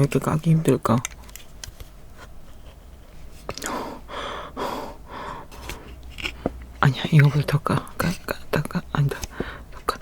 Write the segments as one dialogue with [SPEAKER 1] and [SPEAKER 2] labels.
[SPEAKER 1] 왜 이렇게 까기 힘들까? 아니야 까, 까, 까, 아니다 더 까.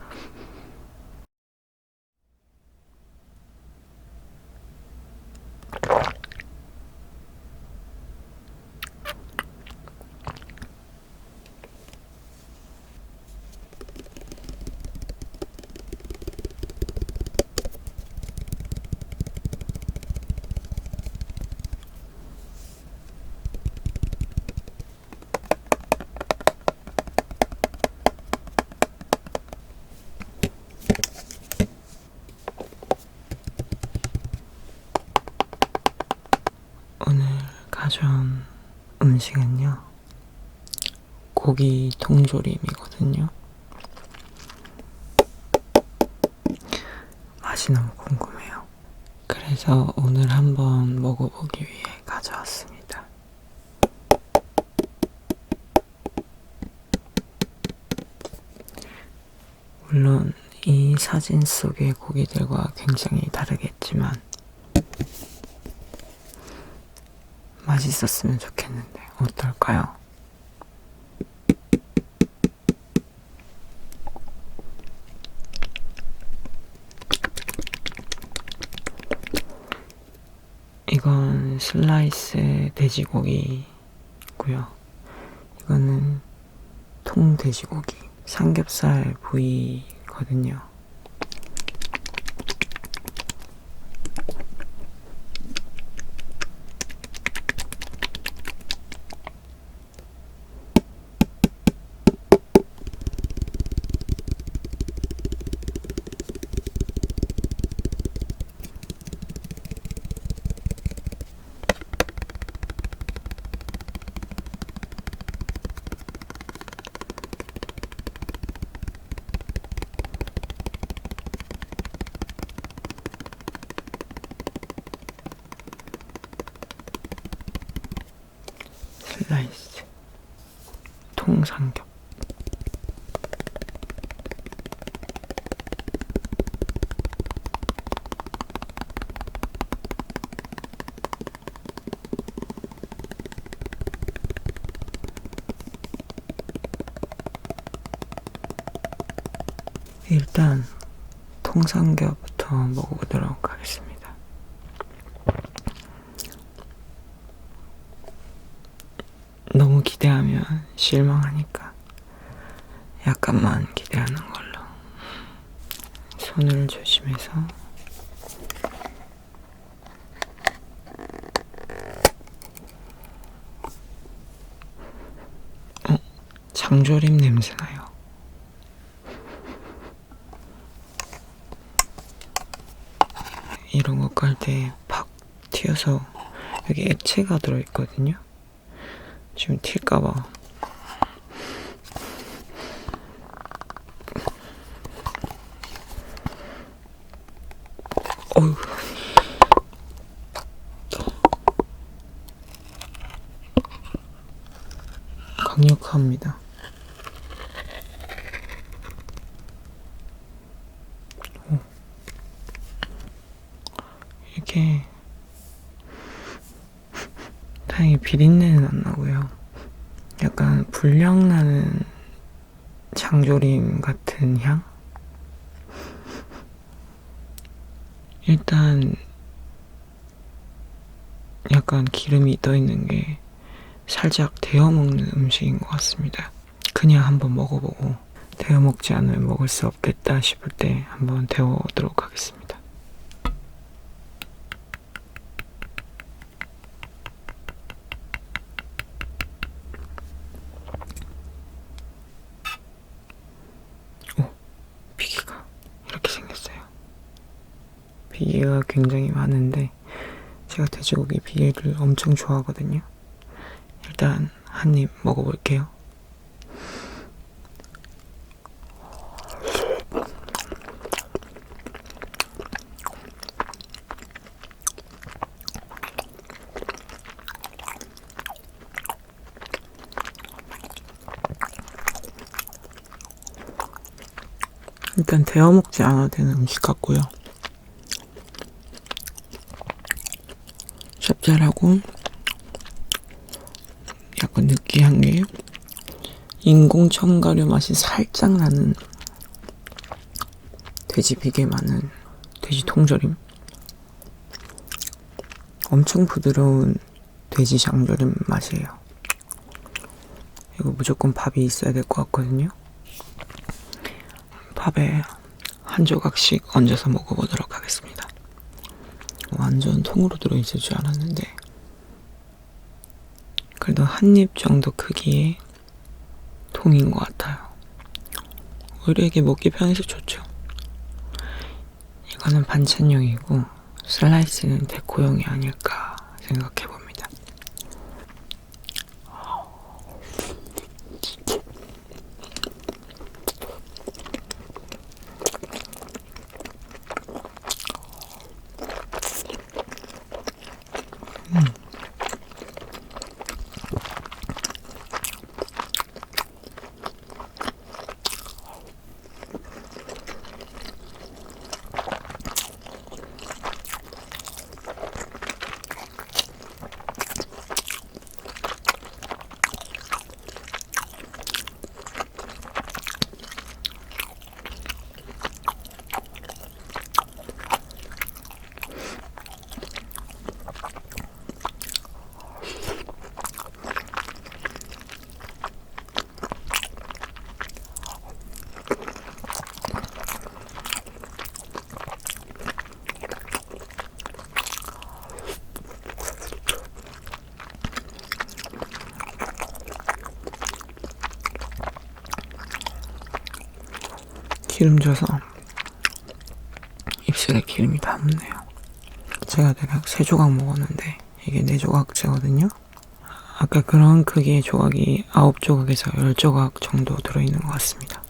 [SPEAKER 1] 오늘 가져온 음식은요? 고기 통조림이거든요. 맛이 너무 궁금해요. 그래서 오늘 한번 먹어보기 위해 가져왔습니다. 물론 이 사진 속의 고기들과 굉장히 다르겠지만 맛있었으면 좋겠는데 어떨까요? 이건 슬라이스 돼지고기고요. 이거는 통 돼지고기 삼겹살 부위거든요. 슬라이스 통삼겹 일단 통삼겹부터 먹어보도록 하겠습니다. 너무 기대하면 실망하니까 약간만 기대하는 걸로 손을 조심해서 어? 장조림 냄새 나요. 이런 거 깔 때 팍 튀어서 여기 액체가 들어있거든요. 지금 튈까봐. 강력합니다. 오. 이렇게 다행히 비린내는 안 나고요. 약간 불량 나는 장조림 같은 향? 일단 약간 기름이 떠 있는 게 살짝 데워 먹는 음식인 것 같습니다. 그냥 한번 먹어보고 데워 먹지 않으면 먹을 수 없겠다 싶을 때 한번 데워보도록 하겠습니다. 비계가 이렇게 생겼어요. 비계가 굉장히 많은데 제가 돼지고기 비계를 엄청 좋아하거든요. 일단 한 입 먹어볼게요. 일단 데워 먹지 않아도 되는 음식 같고요. 짭짤하고? 약간 느끼한 게 인공 첨가류 맛이 살짝 나는 돼지 비계 많은 돼지 통조림. 엄청 부드러운 돼지 장조림 맛이에요. 이거 무조건 밥이 있어야 될 것 같거든요. 밥에 한 조각씩 얹어서 먹어보도록 하겠습니다 완전 통으로 들어있을 줄 알았는데 그래도 한 입 정도 크기의 통인 것 같아요. 이게 먹기 편해서 좋죠. 이거는 반찬용이고 슬라이스는 데코용이 아닐까 생각해 봅니다. 기름져서 입술에 기름이 다 묻네요. 제가 대략 세 조각 먹었는데 이게 네 조각째거든요. 아까 그런 크기의 조각이 아홉 조각에서 열 조각 정도 들어있는 것 같습니다.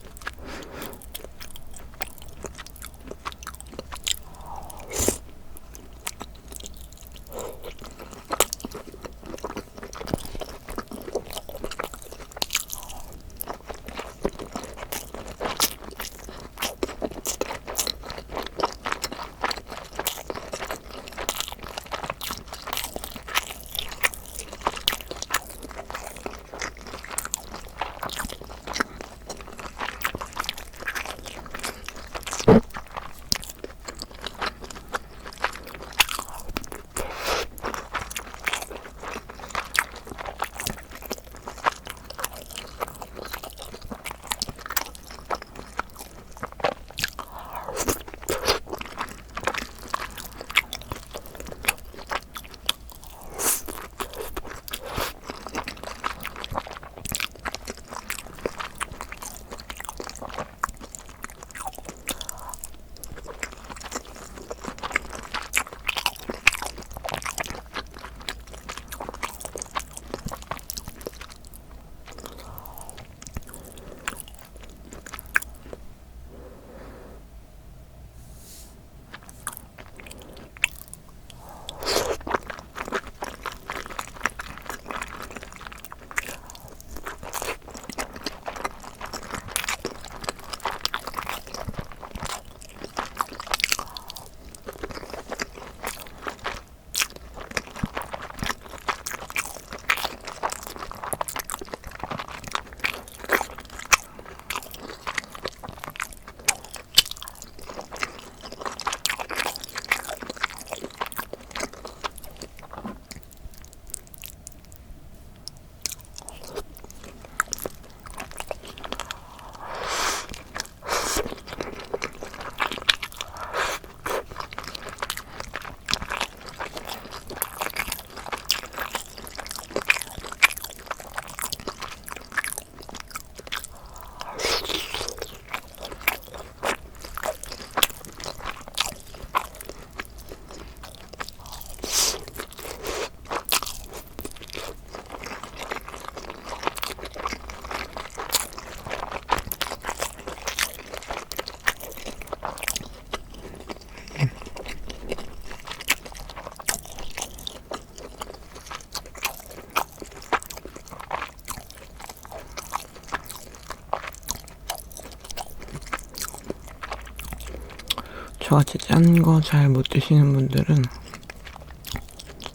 [SPEAKER 1] 저같이 짠 거 잘 못 드시는 분들은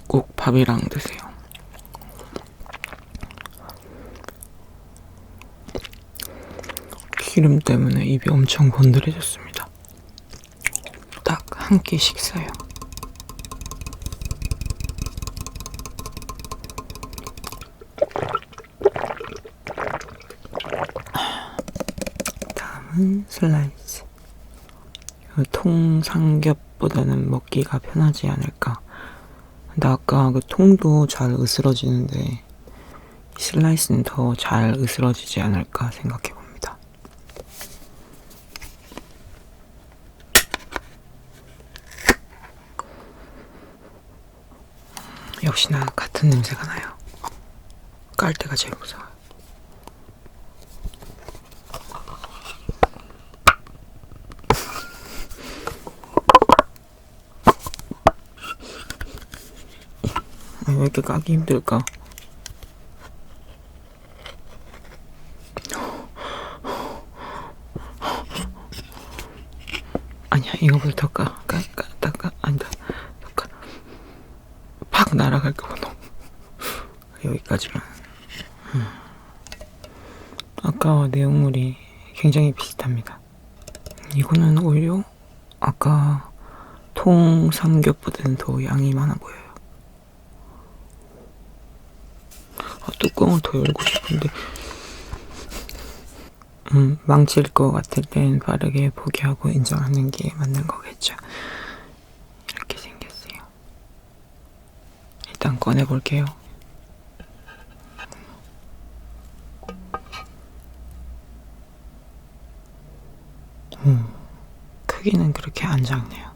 [SPEAKER 1] 꼭 밥이랑 드세요. 기름 때문에 입이 엄청 건드려졌습니다. 딱 한 끼 식사요. 다음은. 그 통삼겹보다는 먹기가 편하지 않을까. 근데 아까 그 통도 잘 으스러지는데 이 슬라이스는 더 잘 으스러지지 않을까 생각해 봅니다. 역시나 같은 냄새가 나요. 깔 때가 제일 무서워요. 왜 이렇게 까기 힘들까? 아니야 이거보다 더 까, 까, 까, 까, 까, 아니다 더 까. 팍 날아갈까 봐 너무 여기까지만 음. 아까와 내용물이 굉장히 비슷합니다 이거는 오히려 아까 통 삼겹보다는 더 양이 많아 보여요 아, 뚜껑을 더 열고 싶은데 음, 망칠 것 같을 땐 빠르게 포기하고 인정하는 게 맞는 거겠죠. 이렇게 생겼어요. 일단 꺼내볼게요. 음, 크기는 그렇게 안 작네요.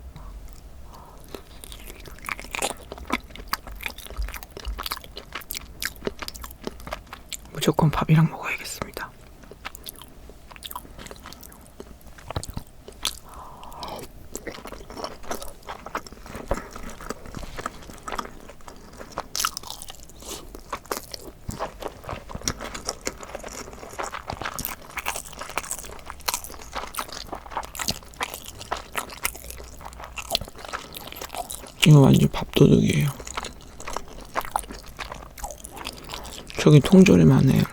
[SPEAKER 1] 무조건 밥이랑 먹어야겠습니다. 이거 완전 밥도둑이에요. 저기 통조림 안에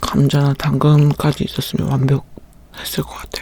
[SPEAKER 1] 감자나 당근까지 있었으면 완벽했을 것 같아요.